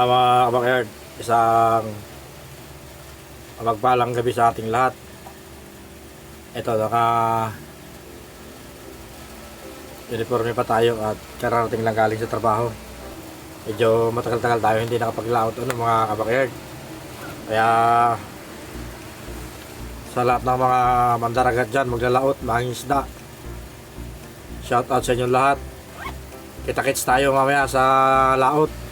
Ah, mga kabakayard, isang magpalang gabi sa ating lahat. Ito, naka uniforme pa tayo at kararating lang galing sa trabaho. Medyo matagal-tagal tayo hindi nakapaglaot ano, mga kabakayard. Kaya sa lahat ng mga mandaragat dyan, maglalaot, mangingisda. Shout out sa inyong lahat. Kita-kits tayo mamaya sa laot.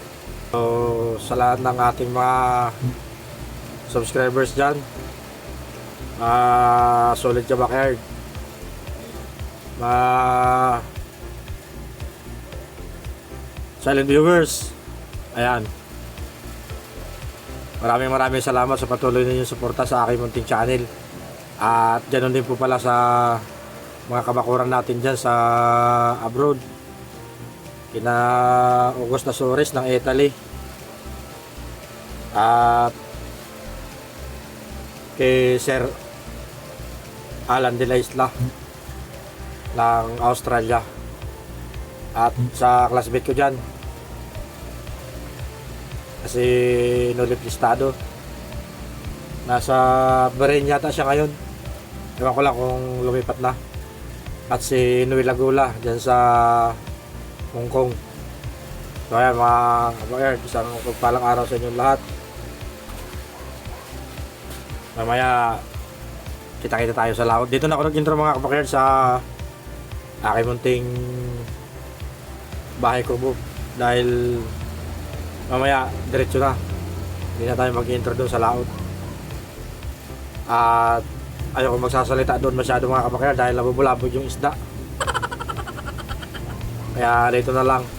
So, sa lahat ng ating mga subscribers dyan, ah solid ka backyard. Ma silent viewers. Ayan. Maraming maraming salamat sa patuloy ninyong suporta sa aking munting channel. At ganoon din po pala sa mga kabakuran natin dyan sa abroad kina Augusta Sores ng Italy. At kay Sir Alan de la Isla ng Australia. At sa classmate ko dyan. Kasi Nolip Listado nasa Bahrain yata siya ngayon. Ewan ko lang kung lumipat na. At si Noel Lagula dyan sa Hong Kong. So ayan mga kabayan, isang pagpalang araw sa inyong lahat. Mamaya kita-kita tayo sa laot. Dito na ako nag-intro mga kabayan sa aking munting bahay ko po. Dahil mamaya diretso na. Hindi na tayo mag-intro doon sa laot. At ayoko magsasalita doon masyado mga kabayan dahil nabubulabog yung isda. Kaya dito na lang.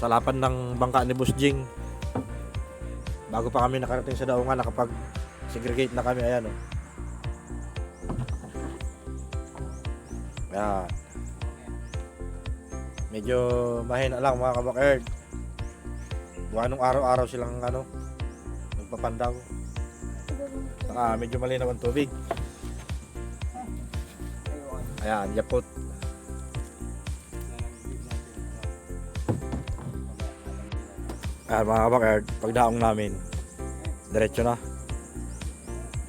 Sa lapan ng bangka ni Boss Jing. Bago pa kami nakarating sa daungan, nakapag segregate na kami. Ayan o. Ayan. Medyo mahina lang mga kabakerd. Buwan nung araw-araw silang ano, nagpapandaw. Saka medyo malinaw ang tubig. Ayan, yapot. Ayan mga kabakerd, pagdaong namin, diretso na.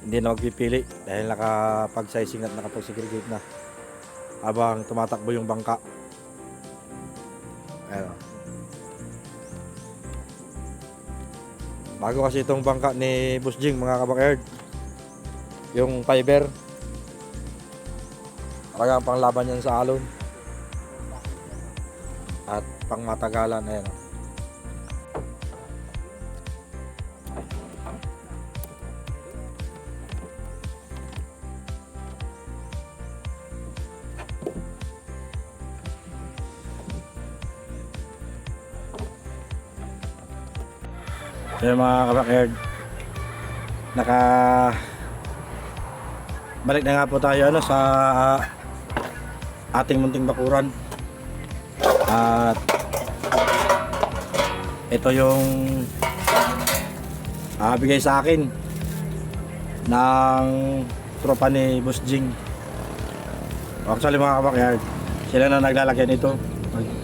Hindi na magpipili dahil nakapag-sizing at nakapag-segregate na. Habang tumatakbo yung bangka. Ayan. Bago kasi itong bangka ni Boss Jing mga kabakerd. Yung fiber. Talagang panglaban yan sa alon. At pangmatagalan. Ayan o. Yung mga kabakerd, naka balik na nga po tayo ano sa ating munting bakuran. At ito yung ah, bigay sa akin ng tropa ni Boss Jing. Actually mga kabakerd, sila na naglalagyan nito,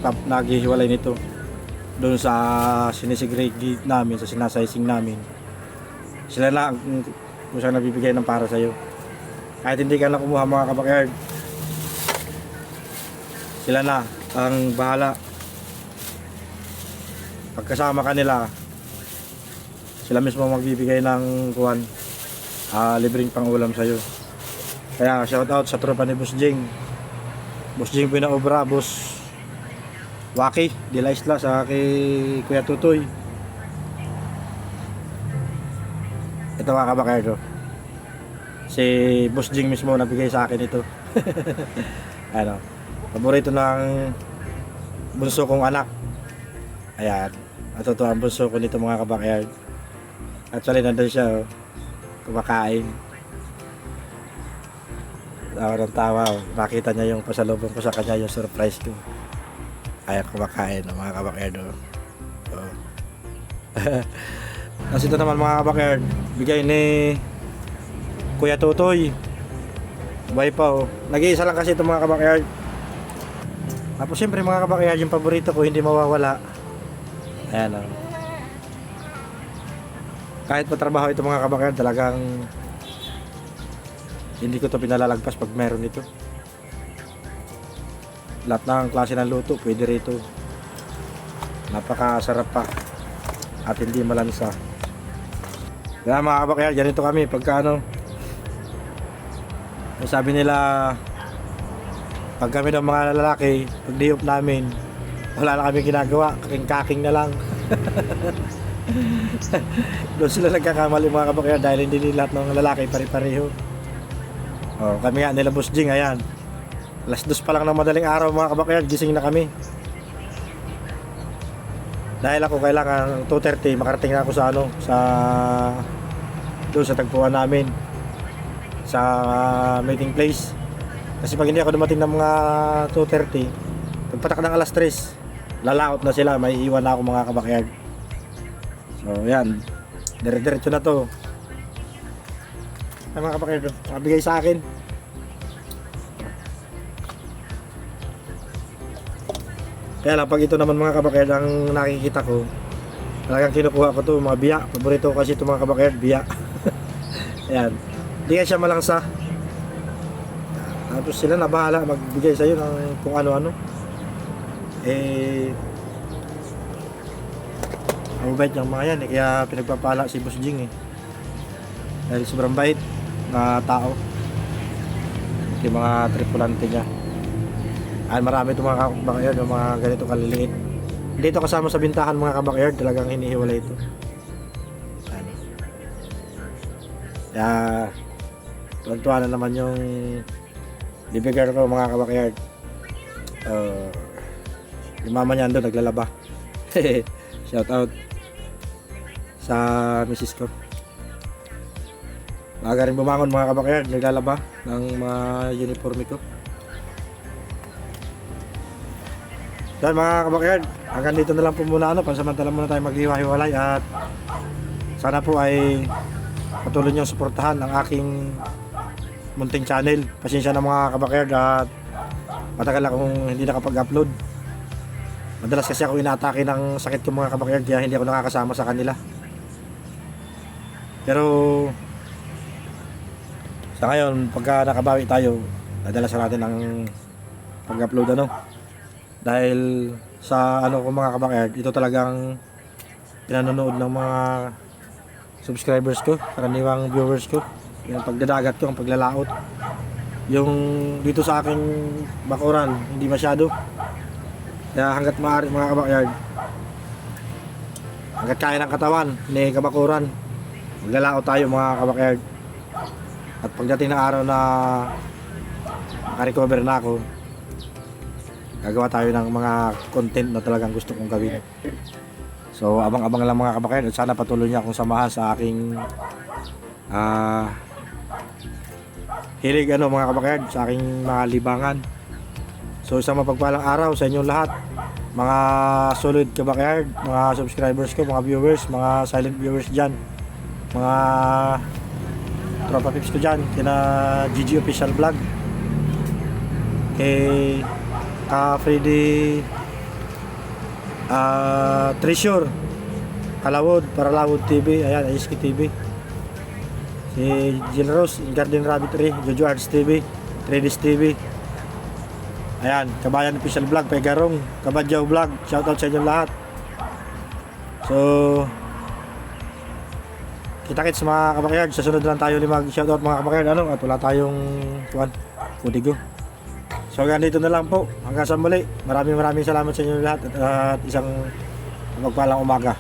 nag- naghihiwalay nito doon sa sinisegregate namin, sa sinasizing namin. Sila na ang kung saan nabibigay ng para sa'yo. Kahit hindi ka na kumuha mga kabakerd, sila na ang bahala. Pagkasama ka nila, sila mismo magbibigay ng kuwan, ah, libreng pangulam sa'yo. Kaya shout out sa tropa ni Boss Jing. Boss Jing Pinaobra, Boss Waki, de la Isla sa kay Kuya Tutoy. Ito mga kabakardo. Si Boss Jing mismo nabigay sa akin ito. ano, paborito ng bunso kong anak. Ayan. Natutuwa ang bunso ko nito mga kabakardo. Actually, nandun siya, oh, kumakain. Tawa ng tawa, oh. Nakita niya yung pasalubong ko sa kanya, yung surprise ko kaya kumakain ng mga kabakerd oh. So. Tapos naman mga kabakerd bigay ni Kuya Tutoy. Buhay pa nag-iisa lang kasi ito mga kabakerd tapos syempre mga kabakerd yung paborito ko hindi mawawala. Ayan oh. Kahit patrabaho ito mga kabakerd talagang hindi ko to pinalalagpas pag meron ito lahat ng klase ng luto pwede rito. Napakasarap pa. At hindi malansa. Kaya mga kabakyan ganito kami. Pagka ano sabi nila pag kami ng mga lalaki pag diop namin wala na kami ginagawa. Kaking kaking na lang. Doon sila nagkakamali mga kabakyan dahil hindi lahat ng lalaki pare-pareho. Oh, kami nga nila Boss Jing ayan Alas dos pa lang ng madaling araw mga kabakyan, gising na kami. Dahil ako kailangan 2.30 makarating na ako sa ano, sa doon sa tagpuan namin sa meeting place. Kasi pag hindi ako dumating ng mga 2.30, pagpatak ng alas 3, lalaot na sila, may iwan na ako mga kabakyan. So yan, dire-diretso na to. Ay mga kabakyan, mabigay sa akin. Kaya lang, pag ito naman mga kabakerd ang nakikita ko, talagang kinukuha ko to mga biya. Paborito ko kasi ito mga kabakerd, biya. Ayan. Hindi nga siya malangsa. Tapos sila na bahala magbigay sa'yo ng kung ano-ano. Eh, ang bait ng mga yan eh. Kaya pinagpapala si Boss Jing eh. Dahil sobrang bait na tao. Yung mga tripulante niya. Ay, marami itong mga kabakyard, yung mga ganito kaliliit. Hindi ito kasama sa bintahan mga kabakyard, talagang hinihiwalay ito. Kaya, tuwan na naman yung bibigyan ko mga kabakyard. Uh, Yung mama niya doon naglalaba. Shout out sa misis ko. Maaga rin bumangon mga kabakyan, naglalaba ng mga uniforme ko. Yan mga kabakyan, hanggang dito na lang po muna ano, pansamantala muna tayo maghiwa-hiwalay at sana po ay patuloy niyong suportahan ang aking munting channel. Pasensya na mga kabakyan at matagal akong hindi nakapag-upload. Madalas kasi ako inaatake ng sakit ko mga kabakyan kaya hindi ako nakakasama sa kanila. Pero sa ngayon, pagka nakabawi tayo, nadalasan natin ang pag-upload ano. Dahil sa ano ko mga kabakyan, ito talagang pinanonood ng mga subscribers ko, karaniwang viewers ko. Yung pagdadagat ko, ang paglalaot. Yung dito sa aking bakuran, hindi masyado. Kaya hanggat maaari mga kabakyard, hanggat kaya ng katawan ni kabakuran, maglalaot tayo mga kabakyard. At pagdating ng araw na makarecover na ako, gagawa tayo ng mga content na talagang gusto kong gawin. So abang-abang lang mga kabakyard at sana patuloy niya akong samahan sa aking ah hilig ano mga kabakyard sa aking mga libangan. So isang mapagpalang araw sa inyong lahat. Mga solid kabakyard, mga subscribers ko, mga viewers, mga silent viewers dyan. Mga tropa pips ko dyan, kina GG Official Vlog. Kay Ka Freddy ah Treasure Kalawod, Paralawod TV, ayan, ISK TV. Si Jill Rose, Garden Rabbit 3, Jojo Arts TV, 3Ds TV. Ayan, Kabayan Official Vlog, Pegarong, Kabadyaw Vlog, shoutout sa inyo lahat. So, kita-kits mga kabakyard, sa sunod lang tayo ulit mag-shoutout mga kabakyard, ano, at wala tayong, kuwan, kudigo. So, hanggang dito na lang po, hanggang sa muli. Maraming maraming salamat sa inyo lahat at, at isang magpalang umaga.